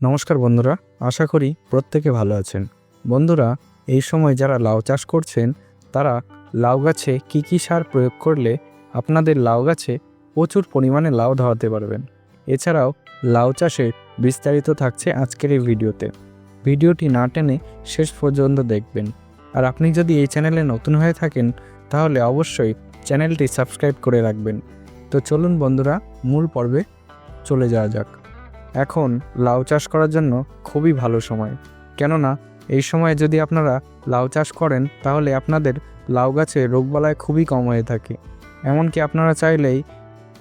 নমস্কার বন্ধুরা, আশা করি প্রত্যেকে ভালো আছেন। বন্ধুরা, এই সময় যারা লাউ চাষ করছেন, তারা লাউ গাছে কী কী সার প্রয়োগ করলে আপনাদের লাউ গাছে প্রচুর পরিমাণে লাউ ধরাতে পারবেন। এছাড়াও লাউ চাষে বিস্তারিত থাকছে আজকের এই ভিডিওতে। ভিডিওটি না টেনে শেষ পর্যন্ত দেখবেন। আর আপনি যদি এই চ্যানেলে নতুন হয়ে থাকেন, তাহলে অবশ্যই চ্যানেলটি সাবস্ক্রাইব করে রাখবেন। তো চলুন বন্ধুরা, মূল পর্বে চলে যাওয়া যাক। এখন লাউ চাষ করার জন্য খুবই ভালো সময়। কেননা, এই সময়ে যদি আপনারা লাউ চাষ করেন, তাহলে আপনাদের লাউ গাছে রোগবালায় খুবই কম হয়ে থাকে। এমনকি আপনারা চাইলেই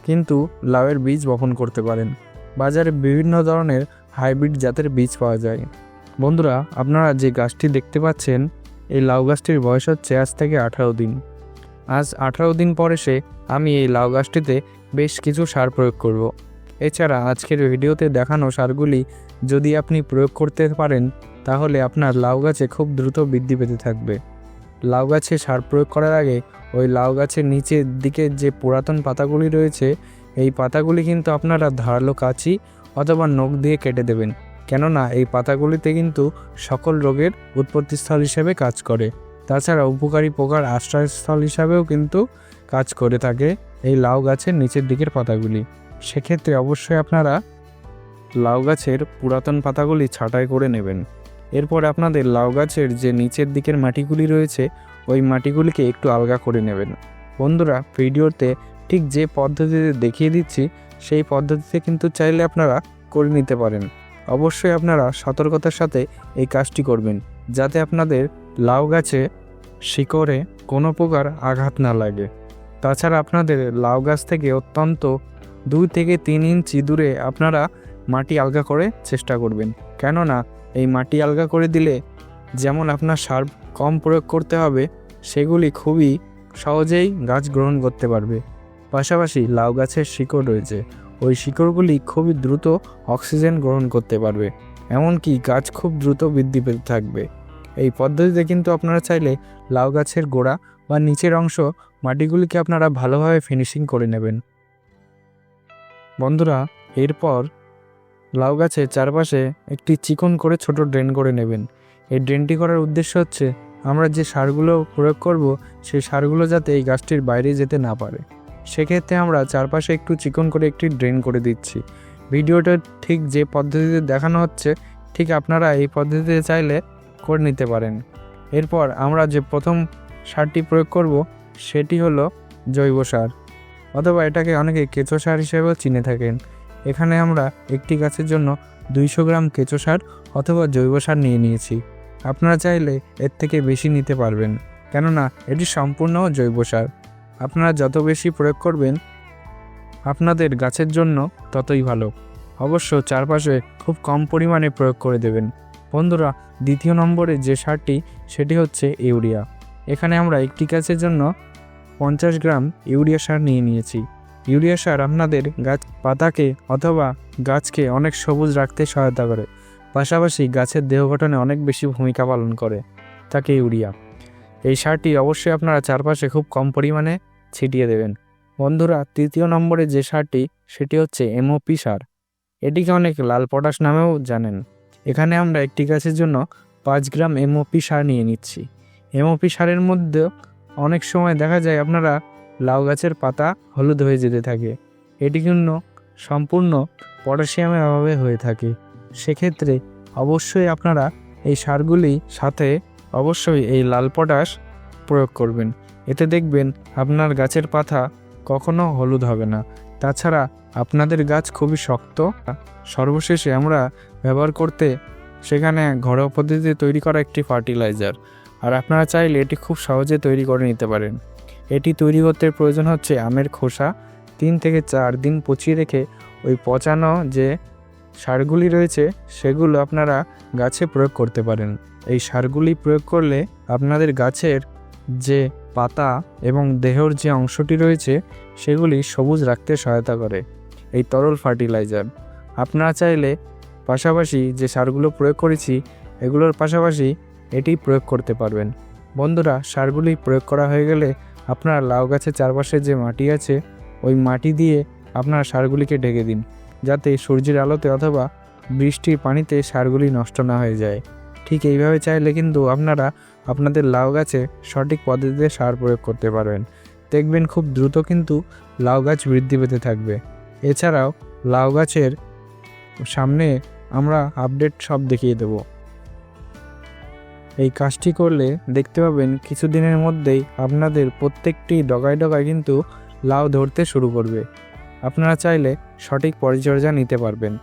কিন্তু লাউয়ের বীজ বপন করতে পারেন। বাজারে বিভিন্ন ধরনের হাইব্রিড জাতের বীজ পাওয়া যায়। বন্ধুরা, আপনারা যে গাছটি দেখতে পাচ্ছেন, এই লাউ গাছটির বয়স হচ্ছে আজ থেকে আঠারো দিন। আজ আঠারো দিন পরে সে আমি এই লাউ গাছটিতে বেশ কিছু সার প্রয়োগ করব। এছাড়া আজকের ভিডিওতে দেখানো সারগুলি যদি আপনি প্রয়োগ করতে পারেন, তাহলে আপনার লাউ গাছে খুব দ্রুত বৃদ্ধি পেতে থাকবে। লাউ গাছে সার প্রয়োগ করার আগে ওই লাউ গাছের নিচের দিকে যে পুরাতন পাতাগুলি রয়েছে, এই পাতাগুলি কিন্তু আপনারা ধারালো কাঁচি অথবা নখ দিয়ে কেটে দেবেন। কেননা এই পাতাগুলিতে কিন্তু সকল রোগের উৎপত্তিস্থল হিসেবে কাজ করে। তাছাড়া উপকারী পোকার আশ্রয়স্থল হিসাবেও কিন্তু কাজ করে থাকে এই লাউ গাছের নিচের দিকের পাতাগুলি। সেক্ষেত্রে অবশ্যই আপনারা লাউ গাছের পুরাতন পাতাগুলি ছাঁটাই করে নেবেন। এরপর আপনাদের লাউ গাছের যে নিচের দিকের মাটিগুলি রয়েছে, ওই মাটিগুলিকে একটু আলগা করে নেবেন। বন্ধুরা, ভিডিওতে ঠিক যে পদ্ধতিতে দেখিয়ে দিচ্ছি, সেই পদ্ধতিতে কিন্তু চাইলে আপনারা করে নিতে পারেন। অবশ্যই আপনারা সতর্কতার সাথে এই কাজটি করবেন, যাতে আপনাদের লাউ গাছে শিকড়ে কোনো প্রকার আঘাত না লাগে। তাছাড়া আপনাদের লাউ গাছ থেকে অত্যন্ত দুই থেকে তিন ইঞ্চি দূরে আপনারা মাটি আলগা করে চেষ্টা করবেন। কেননা, এই মাটি আলগা করে দিলে যেমন আপনার সার কম প্রয়োগ করতে হবে, সেগুলি খুবই সহজেই গাছ গ্রহণ করতে পারবে। পাশাপাশি লাউ গাছের শিকড় রয়েছে, ওই শিকড়গুলি খুবই দ্রুত অক্সিজেন গ্রহণ করতে পারবে, এমনকি গাছ খুব দ্রুত বৃদ্ধি পেতে থাকবে। এই পদ্ধতিতে কিন্তু আপনারা চাইলে লাউ গাছের গোড়া বা নিচের অংশ মাটিগুলিকে আপনারা ভালোভাবে ফিনিশিং করে নেবেন। বন্ধুরা, এরপর লাউ গাছের চারপাশে একটি চিকন করে ছোট ড্রেন করে নেবেন। এই ড্রেনটি করার উদ্দেশ্য হচ্ছে, আমরা যে সারগুলো প্রয়োগ করব, সেই সারগুলো যাতে এই গাছটির বাইরে যেতে না পারে। সেক্ষেত্রে আমরা চারপাশে একটু চিকন করে একটি ড্রেন করে দিচ্ছি। ভিডিওটা ঠিক যে পদ্ধতিতে দেখানো হচ্ছে, ঠিক আপনারা এই পদ্ধতিতে চাইলে করে নিতে পারেন। এরপর আমরা যে প্রথম সারটি প্রয়োগ করব, সেটি হলো জৈব সার। অথবা এটাকে অনেকে কেঁচো সার হিসেবেও চিনে থাকেন। এখানে আমরা একটি গাছের জন্য দুইশো গ্রাম কেঁচো সার অথবা জৈব সার নিয়ে নিয়েছি। আপনারা চাইলে এর থেকে বেশি নিতে পারবেন, কেননা এটি সম্পূর্ণ জৈব সার। আপনারা যত বেশি প্রয়োগ করবেন, আপনাদের গাছের জন্য ততই ভালো। অবশ্য চারপাশে খুব কম পরিমাণে প্রয়োগ করে দেবেন। বন্ধুরা, দ্বিতীয় নম্বরে যে সারটি, সেটি হচ্ছে ইউরিয়া। এখানে আমরা একটি গাছের জন্য পঞ্চাশ গ্রাম ইউরিয়া সার নিয়ে নিয়েছি। ইউরিয়া সার আপনাদের গাছ পাতাকে অথবা গাছকে অনেক সবুজ রাখতে সহায়তা করে। পাশাপাশি গাছের দেহ গঠনে অনেক বেশি ভূমিকা পালন করে তাকে ইউরিয়া। এই সারটি অবশ্যই আপনারা চারপাশে খুব কম পরিমাণে ছিটিয়ে দেবেন। বন্ধুরা, তৃতীয় নম্বরে যে সারটি, সেটি হচ্ছে এমওপি সার। এটিকে অনেক লাল পটাশ নামেও জানেন। এখানে আমরা একটি গাছের জন্য পাঁচ গ্রাম এমওপি সার নিয়ে নিচ্ছি। এমওপি সারের মধ্যে অনেক সময় দেখা যায় আপনারা লাউ গাছের পাতা হলুদ হয়ে যেতে থাকে। এটি কিন্তু সম্পূর্ণ পটাশিয়ামের অভাবে হয়ে থাকে। সেক্ষেত্রে অবশ্যই আপনারা এই সারগুলি সাথে অবশ্যই এই লাল পটাশ প্রয়োগ করবেন। এতে দেখবেন আপনার গাছের পাতা কখনো হলুদ হবে না। তাছাড়া আপনাদের গাছ খুবই শক্ত। সর্বশেষে আমরা ব্যবহার করতে সেখানে ঘরোয়া পদ্ধতিতে তৈরি করা একটি ফার্টিলাইজার। আর আপনারা চাইলে এটি খুব সহজে তৈরি করে নিতে পারেন। এটি তৈরি করতে প্রয়োজন হচ্ছে আমের খোসা, তিন থেকে চার দিন পচিয়ে রেখে ওই পচানো যে সারগুলি রয়েছে, সেগুলো আপনারা গাছে প্রয়োগ করতে পারেন। এই সারগুলি প্রয়োগ করলে আপনাদের গাছের যে পাতা এবং দেহর যে অংশটি রয়েছে, সেগুলি সবুজ রাখতে সহায়তা করে। এই তরল ফার্টিলাইজার। আপনারা চাইলে পাশাপাশি যে সারগুলো প্রয়োগ করেছি, এগুলোর পাশাপাশি এটি প্রয়োগ করতে পারবেন। বন্ধুরা, সারগুলি প্রয়োগ করা হয়ে গেলে আপনার লাউ গাছের চারপাশে যে মাটি আছে, ওই মাটি দিয়ে আপনার সারগুলিকে ঢেকে দিন, যাতে সূর্যের আলোতে অথবা বৃষ্টির পানিতে সারগুলি নষ্ট না হয়ে যায়। ঠিক এইভাবে চাইলে কিন্তু আপনারা আপনাদের লাউ গাছে সঠিক পদ্ধতিতে সার প্রয়োগ করতে পারবেন। দেখবেন খুব দ্রুত কিন্তু লাউ গাছ বৃদ্ধি পেতে থাকবে। এছাড়াও, লাউ গাছের সামনে আমরা আপডেট সব দেখিয়ে দেব। এই কাজটি করলে দেখতে পাবেন কিছুদিনের মধ্যেই আপনাদের প্রত্যেকটি ডগায় ডগায় কিন্তু লাউ ধরতে শুরু করবে। আপনারা চাইলে সঠিক পরিচর্যা নিতে পারবেন।